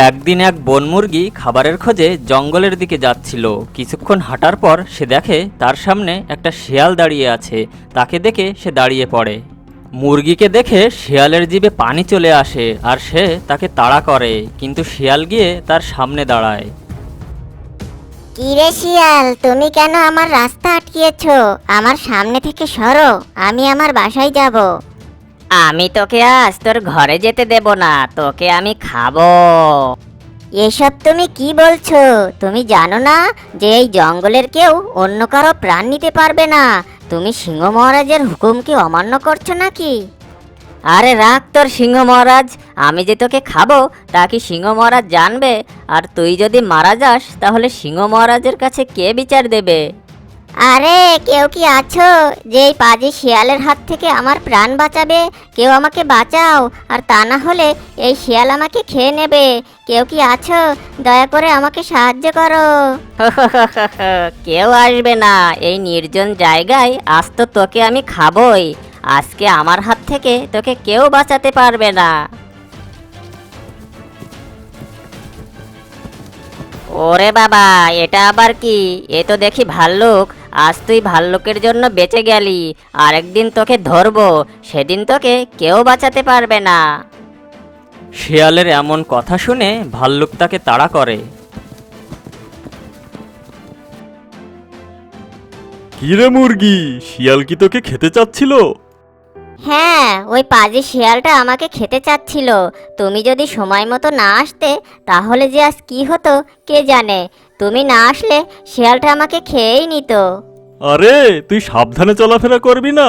একদিন এক বনমুরগি খাবারের খোঁজে জঙ্গলের দিকে যাচ্ছিল। কিছুক্ষণ হাঁটার পর সে দেখে তার সামনে একটা শিয়াল দাঁড়িয়ে আছে। তাকে দেখে সে দাঁড়িয়ে পড়ে। মুরগিকে দেখে শেয়ালের জিভে পানি চলে আসে আর সে তাকে তাড়া করে, কিন্তু শিয়াল গিয়ে তার সামনে দাঁড়ায়। কিরে শিয়াল, তুমি কেন আমার রাস্তা আটকিয়েছো? আমার সামনে থেকে সরো, আমি আমার বাসায় যাব। আমি তোকে আজ তোর ঘরে যেতে দেব না তোকে আমি খাব। এসব তুমি কি বলছো? তুমি জানো না যে এই জঙ্গলের কেউ অন্য কারও প্রাণ নিতে পারবে না? তুমি সিংহ মহারাজের হুকুম কি অমান্য করছ নাকি? আরে রাখ তোর সিংহ মহারাজ আমি যে তোকে খাব তা কি সিংহ মহারাজ জানবে? আর তুই যদি মারা যাস তাহলে সিংহ মহারাজের কাছে কে বিচার দেবে? আরে, কেউ কি আছো? যে এই পাজি শিয়ালের হাত থেকে আমার প্রাণ বাঁচাবে, কেউ আমাকে বাঁচাও। আর তা না হলে এই শিয়াল আমাকে খেয়ে নেবে। কেউ কি আছো? দয়া করে আমাকে সাহায্য করো। কেউ আসবে না। এই নির্জন জায়গায় আজ তো তোকে আমি খাবই। আজকে আমার হাত থেকে তোকে কেউ বাঁচাতে পারবে না। ওরে বাবা এটা আবার কি? এ তো দেখি ভাল্লুক। আজ তুই ভাল্লুকের জন্য বেঁচে গেলি আরেকদিন তোকে ধরবো সেদিন তোকে কেউ বাঁচাতে পারবে না। শিয়ালের এমন কথা শুনে ভাল্লুক তাকে তাড়া করে। কিরে মুরগি? শিয়াল কি তোকে খেতে চাচ্ছিল? হ্যাঁ ওই পাজি শিয়ালটা আমাকে খেতে চাচ্ছিল। তুমি যদি সময় মতো না আসতে তাহলে যে আজ কি হতো কে জানে? তুমি না আসলে শিয়ালটা আমাকে খেয়েই নিত। আরে তুই সাবধানে চলাফেরা করবি না।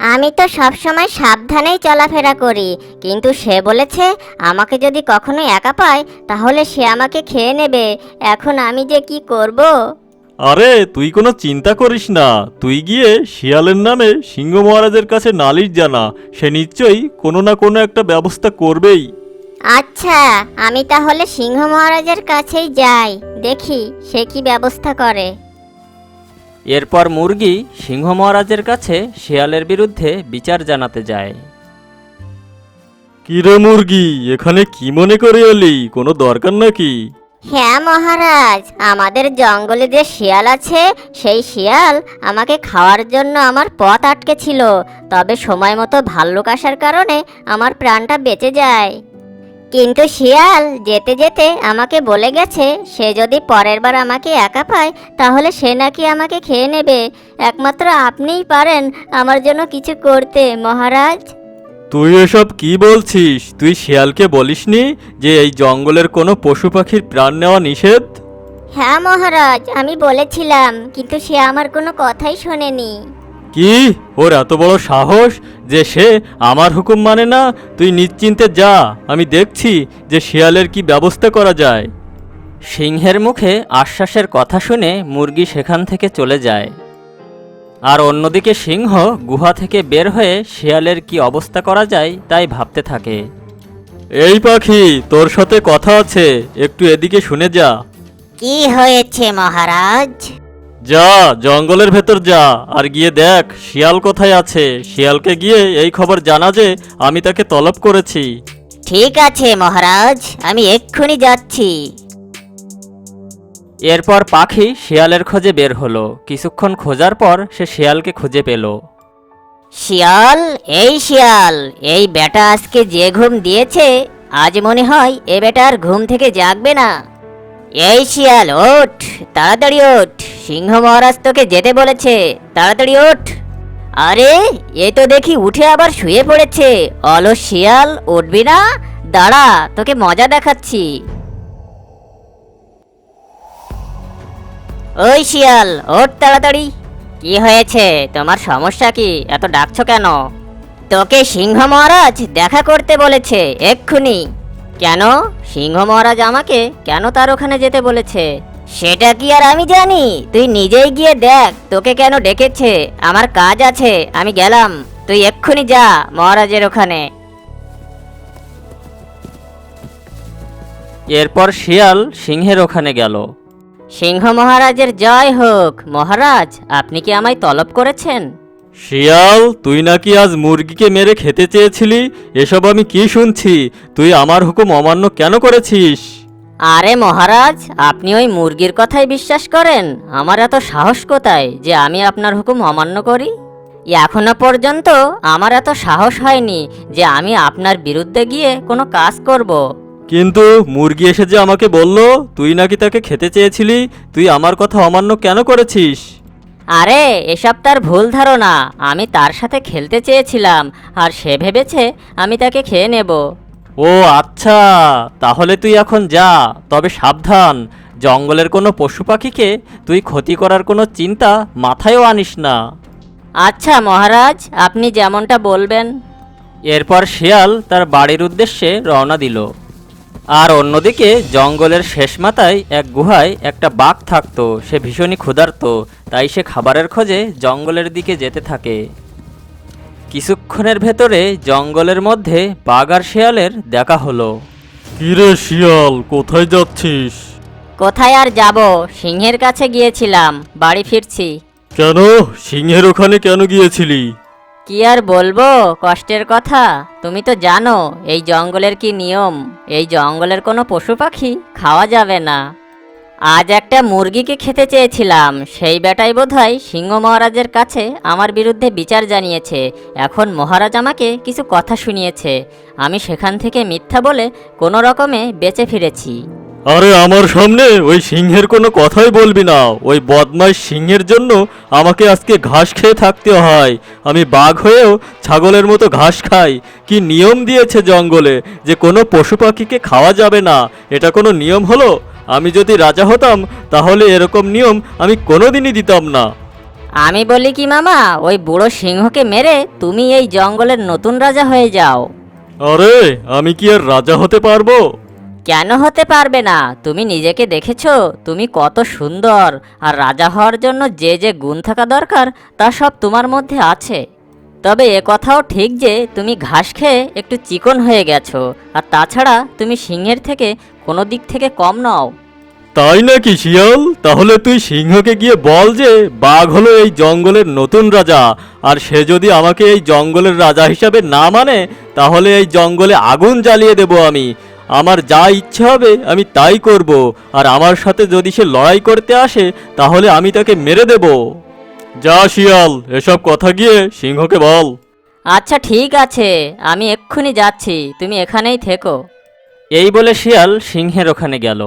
আমি তো সব সময় সাবধানেই চলাফেরা করি কিন্তু সে বলেছে আমাকে যদি কখনো একা পায় তাহলে সে আমাকে খেয়ে নেবে। এখন আমি যে কি করব? আরে তুই কোনো চিন্তা করিস না। তুই গিয়ে শিয়ালের নামে সিংহ মহারাজের কাছে নালিশ জানা। সে নিশ্চয়ই কোনো না কোনো একটা ব্যবস্থা করবেই। আচ্ছা আমি তাহলে সিংহ মহারাজের কাছেই যাই। দেখি সে কি ব্যবস্থা করে। এরপর মুরগি সিংহ মহারাজের কাছে শিয়ালের বিরুদ্ধে বিচার জানাতে যায়। কিরে মুরগি এখানে কি মনে করে এলি? কোনো দরকার নাকি? হ্যাঁ মহারাজ। আমাদের জঙ্গলে যে শিয়াল আছে, সেই শিয়াল আমাকে খাওয়ার জন্য আমার পথ আটকে ছিল তবে সময় মতো ভাল্লুক আসার কারণে আমার প্রাণটা বেঁচে যায়। কিন্তু শিয়াল যেতে যেতে আমাকে বলে গেছে, সে যদি পরের বার আমাকে একা পায়, তাহলে সে নাকি আমাকে খেয়ে নেবে। একমাত্র আপনিই পারেন আমার জন্য কিছু করতে, মহারাজ। তুই এসব কি বলছিস? তুই শিয়ালকে বলিসনি যে এই জঙ্গলের কোনো পশু পাখির প্রাণ নেওয়া নিষেধ? হ্যাঁ মহারাজ আমি বলেছিলাম কিন্তু সে আমার কোনো কথাই শোনেনি। কি? ওর এত বড় সাহস যে সে আমার হুকুম মানে না? তুই নিশ্চিন্তে যা আমি দেখছি যে শিয়ালের কি ব্যবস্থা করা যায়। সিংহের মুখে আশ্বাসের কথা শুনে মুরগি সেখান থেকে চলে যায়। আর অন্যদিকে সিংহ গুহা থেকে বের হয়ে শিয়ালের কি অবস্থা করা যায় তাই ভাবতে থাকে। এই পাখি তোর সাথে কথা আছে একটু এদিকে শুনে যা। কি হয়েছে মহারাজ? যা জঙ্গলের ভেতর যা আর গিয়ে দেখ শিয়াল কোথায় আছে। শিয়ালকে গিয়ে এই খবর জানা যে আমি তাকে তলব করেছি। ঠিক আছে মহারাজ আমি এক্ষুনি যাচ্ছি। এরপর পাখি শিয়ালের খোঁজে বের হলো। কিছুক্ষণ খোঁজার পর সে শিয়ালকে খুঁজে পেল। শিয়াল, এই শিয়াল, এই বেটা আজকে যে ঘুম দিয়েছে, আজ মনে হয় এ বেটা আর ঘুম থেকে জাগবে না। এই শিয়াল, ওঠ, তাড়াতাড়ি ওঠ, সিংহ মহারাজ তোকে যেতে বলেছে, তাড়াতাড়ি ওঠ। আরে, এ তো দেখি উঠে আবার শুয়ে পড়েছে। অলস শিয়াল, উঠবি না, দাঁড়া, তোকে মজা দেখাচ্ছি। ওই শিয়াল, ওঠ তাড়াতাড়ি। কি হয়েছে? তোমার সমস্যা কি? এত ডাকছো কেন? তোকে সিংহ মহারাজ দেখা করতে বলেছে, এক্ষুনি। কেন? সিংহ মহারাজ আমাকে কেন তার ওখানে যেতে বলেছে? সেটা কি আর আমি জানি? তুই নিজেই গিয়ে দেখ, তোকে কেন ডেকেছে? আমার কাজ আছে, আমি গেলাম। তুই এক্ষুনি যা, মহারাজের ওখানে। এরপর শিয়াল সিংহের ওখানে গেল। সিংহ মহারাজের জয় হোক। মহারাজ আপনি কি আমায় তলব করেছেন? শিয়াল তুই নাকি আজ মুরগিকে মেরে খেতে চেয়েছিলি? এসব আমি কি শুনছি? তুই আমার হুকুম অমান্য কেন করেছিস? আরে মহারাজ আপনি ওই মুরগির কথাই বিশ্বাস করেন? আমার এত সাহস কোথায় যে আমি আপনার হুকুম অমান্য করি? এখনও পর্যন্ত আমার এত সাহস হয়নি যে আমি আপনার বিরুদ্ধে গিয়ে কোনো কাজ করব। কিন্তু মুরগি এসে যে আমাকে বলল তুই নাকি তাকে খেতে চেয়েছিলি? তুই আমার কথা অমান্য কেন করেছিস? আরে এসব তার ভুল ধারণা। আমি তার সাথে খেলতে চেয়েছিলাম আর সে ভেবেছে আমি তাকে খেয়ে নেব। ও আচ্ছা তাহলে তুই এখন যা তবে সাবধান। জঙ্গলের কোনো পশু পাখিকে তুই ক্ষতি করার কোনো চিন্তা মাথায়ও আনিস না। আচ্ছা মহারাজ আপনি যেমনটা বলবেন। এরপর শিয়াল তার বাড়ির উদ্দেশ্যে রওনা দিল। আর অন্যদিকে জঙ্গলের শেষ মাথায় এক গুহায় একটা বাঘ থাকতো। সে ভীষণই ক্ষুধার্ত তাই সে খাবারের খোঁজে জঙ্গলের দিকে যেতে থাকে। কিছুক্ষণের ভেতরে জঙ্গলের মধ্যে বাঘ আর শিয়ালের দেখা হলো। কিরে শিয়াল কোথায় যাচ্ছিস? কোথায় আর যাব? সিংহের কাছে গিয়েছিলাম বাড়ি ফিরছি। কেন? সিংহের ওখানে কেন গিয়েছিলি? কি আর বলব? কষ্টের কথা। তুমি তো জানো, এই জঙ্গলের কি নিয়ম? এই জঙ্গলের কোনো পশু পাখি খাওয়া যাবে না। আজ একটা মুরগিকে খেতে চেয়েছিলাম। সেই বেটাই বোধহয় সিংহ মহারাজের কাছে আমার বিরুদ্ধে বিচার জানিয়েছে। এখন মহারাজ আমাকে কিছু কথা শুনিয়েছে। আমি সেখান থেকে মিথ্যা বলে কোনো রকমে বেঁচে ফিরেছি। আরে আমার সামনে ওই সিংহের কোনো কথাই বলবি না। ওই বদমাইশ সিংহের জন্য আমাকে আজকে ঘাস খেয়ে থাকতে হয়। আমি বাঘ হয়েও ছাগলের মতো ঘাস খাই। কি নিয়ম দিয়েছে জঙ্গলে যে কোনো পশু পাখিকে খাওয়া যাবে না? এটা কোনো নিয়ম হলো? আমি যদি রাজা হতাম তাহলে এরকম নিয়ম আমি কোনোদিনই দিতাম না। আমি বলি কি মামা ওই বুড়ো সিংহকে মেরে তুমি এই জঙ্গলের নতুন রাজা হয়ে যাও। আরে আমি কি আর রাজা হতে পারব? কেন হতে পারবে না? তুমি নিজেকে দেখেছ? তুমি কত সুন্দর। আর রাজা হওয়ার জন্য যে যে গুণ থাকা দরকার, তা সব তোমার মধ্যে আছে। তবে এ কথাও ঠিক যে তুমি ঘাস খেয়ে একটু চিকন হয়ে গেছো। আর তাছাড়া তুমি সিংহের থেকে কোনো দিক থেকে কম নও। তাই নাকি শিয়াল? তাহলে তুই সিংহকে গিয়ে বল যে বাঘ হলো এই জঙ্গলের নতুন রাজা। আর সে যদি আমাকে এই জঙ্গলের রাজা হিসাবে না মানে তাহলে এই জঙ্গলে আগুন জ্বালিয়ে দেব আমি। আমার যা ইচ্ছে হবে আমি তাই করব আর আমার সাথে যদি সে লড়াই করতে আসে তাহলে আমি তাকে মেরে দেব। যা শিয়াল এসব কথা গিয়ে সিংহকে বল। আচ্ছা ঠিক আছে আমি এক্ষুনি যাচ্ছি তুমি এখানেই থেকো। এই বলে শিয়াল সিংহের ওখানে গেল।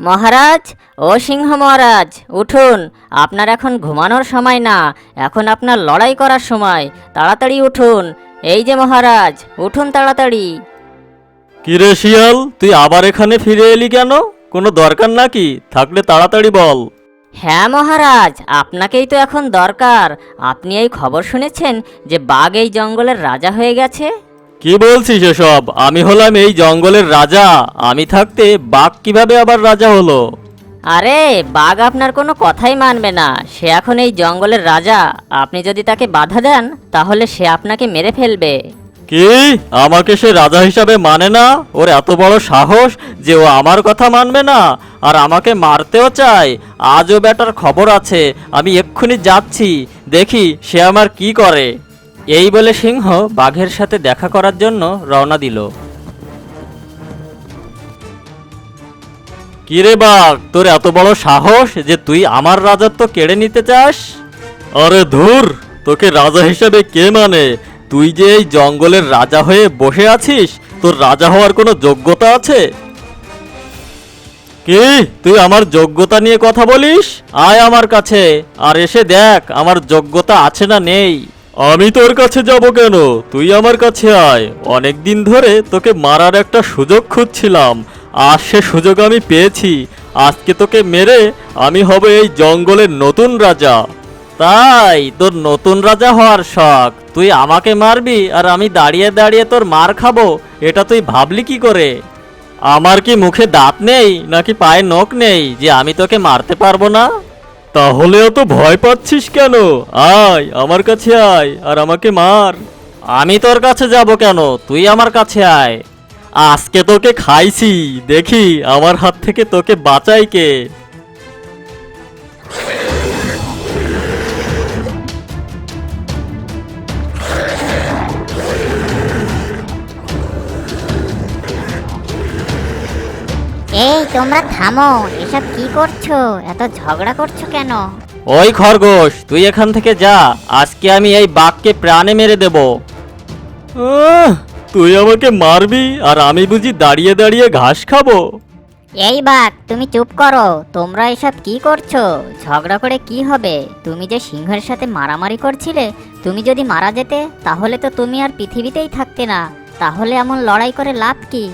মহারাজ ও সিংহ মহারাজ উঠুন আপনার এখন ঘুমানোর সময় না এখন আপনার লড়াই করার সময় তাড়াতাড়ি উঠুন। এই যে মহারাজ উঠুন তাড়াতাড়ি। কিরে শিয়াল তুই আবার এখানে ফিরে এলি কেন? কোনো দরকার নাকি? থাকলে তাড়াতাড়ি বল। হ্যাঁ মহারাজ আপনাকেই তো এখন দরকার। আপনি এই খবর শুনেছেন যে বাঘ এই জঙ্গলের রাজা হয়ে গেছে? কি বলছিস এসব? আমি হলাম এই জঙ্গলের রাজা। আমি থাকতে বাঘ কীভাবে আবার রাজা হলো? আরে বাঘ আপনার কোনো কথাই মানবে না। সে এখন এই জঙ্গলের রাজা। আপনি যদি তাকে বাধা দেন তাহলে সে আপনাকে মেরে ফেলবে। কি? আমাকে সে রাজা হিসাবে মানে না? ওর এত বড় সাহস যে ও আমার কথা মানবে না। আর আমাকে মারতেও চায়। আজও বেটার খবর আছে। আমি এক্ষুনি যাচ্ছি। দেখি সে আমার কি করে। এই বলে সিংহ বাঘের সাথে দেখা করার জন্য রওনা দিল। কিরে বাঘ, তোর এত বড় সাহস যে তুই আমার রাজত্ব কেড়ে নিতে চাস? আরে ধুর, তোকে রাজা হিসেবে কে মানে? তুই যে এই জঙ্গলের রাজা হয়ে বসে আছিস, তোর রাজা হওয়ার কোনো যোগ্যতা আছে? কি? তুই আমার যোগ্যতা নিয়ে কথা বলিস? আয় আমার কাছে, আর এসে দেখ, আমার যোগ্যতা আছে না নেই। আমি তোর কাছে যাব কেন? তুই আমার কাছে আয়। অনেক দিন ধরে তোকে মারার একটা সুযোগ খুঁজছিলাম, আর সে সুযোগ আমি পেয়েছি। আজকে তোকে মেরে আমি হব এই জঙ্গলের নতুন রাজা। তাই তোর নতুন রাজা হওয়ার শখ। তুই আমাকে মারবি আর আমি দাঁড়িয়ে দাঁড়িয়ে তোর মার খাব, এটা তুই ভাবলি কি করে? আমার কি মুখে দাঁত নেই নাকি পায়ে নখ নেই যে আমি তোকে মারতে পারব না? তাহলে অত ভয় পাচ্ছিস কেন? আয়, আমার কাছে আয় আর আমাকে মার। আমি তোর কাছে যাব কেন? তুই আমার কাছে আয়। আজকে তোকে খাইছি, দেখি আমার হাত থেকে তোকে বাঁচাই কে। তোমরা থামো এসব কি করছ? এত ঝগড়া করছ কেন? ওই খরগোশ তুই এখান থেকে যা আজকে আমি এই বাঘকে প্রাণে মেরে দেব। আহ, তুই আমাকে মারবি আর আমি বুঝি দাঁড়িয়ে দাঁড়িয়ে ঘাস খাব। এই বাঘ তুমি চুপ করো তোমরা এসব কি করছ? ঝগড়া করে কি হবে? তুমি যে সিংহের সাথে মারামারি করছিলে তুমি যদি মারা যেতে তাহলে তো তুমি আর পৃথিবীতেই থাকতে না। তাহলে এমন লড়াই করে লাভ কি?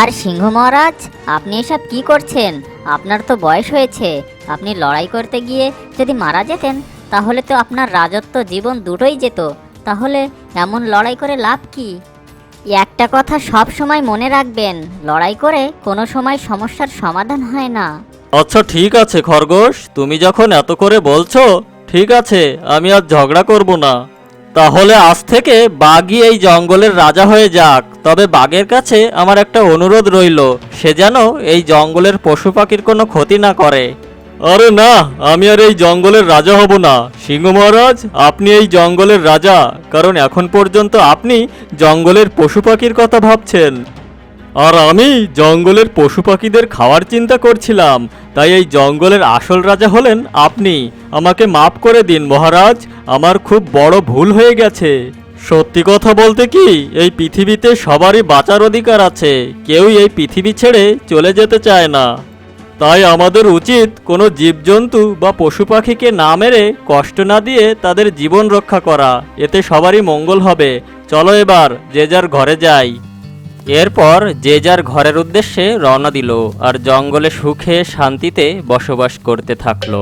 আর সিংহ মহারাজ, আপনি এসব কি করছেন? আপনার তো বয়স হয়েছে। আপনি লড়াই করতে গিয়ে যদি মারা যেতেন, তাহলে তো আপনার রাজত্ব জীবন দুটোই যেত। তাহলে এমন লড়াই করে লাভ কি? একটা কথা সব সময় মনে রাখবেন, লড়াই করে কোনো সময় সমস্যার সমাধান হয় না। আচ্ছা ঠিক আছে খরগোশ, তুমি যখন এত করে বলছো, ঠিক আছে, আমি আর ঝগড়া করব না। তাহলে আজ থেকে বাঘই এই জঙ্গলের রাজা হয়ে যাক। তবে বাঘের কাছে আমার একটা অনুরোধ রইল, সে যেন এই জঙ্গলের পশু পাখির কোনো ক্ষতি না করে। আরে না, আমি আর এই জঙ্গলের রাজা হব না। সিংহ মহারাজ, আপনি এই জঙ্গলের রাজা, কারণ এখন পর্যন্ত আপনি জঙ্গলের পশু পাখির কথা ভাবছেন। আর আমি জঙ্গলের পশু পাখিদের খাওয়ার চিন্তা করছিলাম, তাই এই জঙ্গলের আসল রাজা হলেন আপনি। আমাকে মাফ করে দিন মহারাজ, আমার খুব বড় ভুল হয়ে গেছে। সত্যি কথা বলতে কি, এই পৃথিবীতে সবারই বাঁচার অধিকার আছে, কেউই এই পৃথিবী ছেড়ে চলে যেতে চায় না। তাই আমাদের উচিত কোনো জীবজন্তু বা পশু পাখিকে না মেরে কষ্ট না দিয়ে তাদের জীবন রক্ষা করা, এতে সবারই মঙ্গল হবে। চলো এবার, যে যার ঘরে যাই। এরপর যে যার ঘরের উদ্দেশ্যে রওনা দিল আর জঙ্গলে সুখে শান্তিতে বসবাস করতে থাকল।